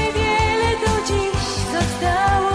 niewiele do dziś zostało.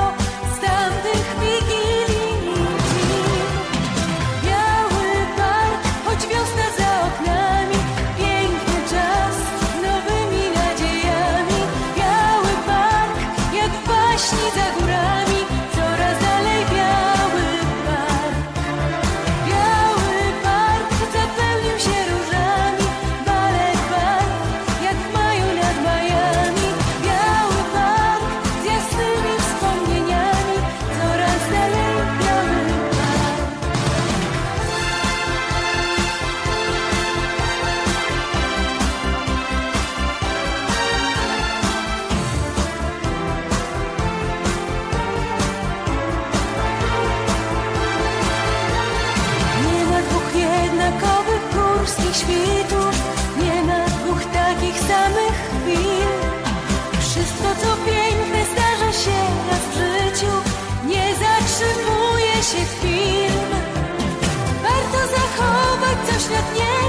świtu nie ma dwóch takich samych chwil. Wszystko, co piękne, zdarza się raz w życiu, nie zatrzymuje się film. Warto zachować, co świat nie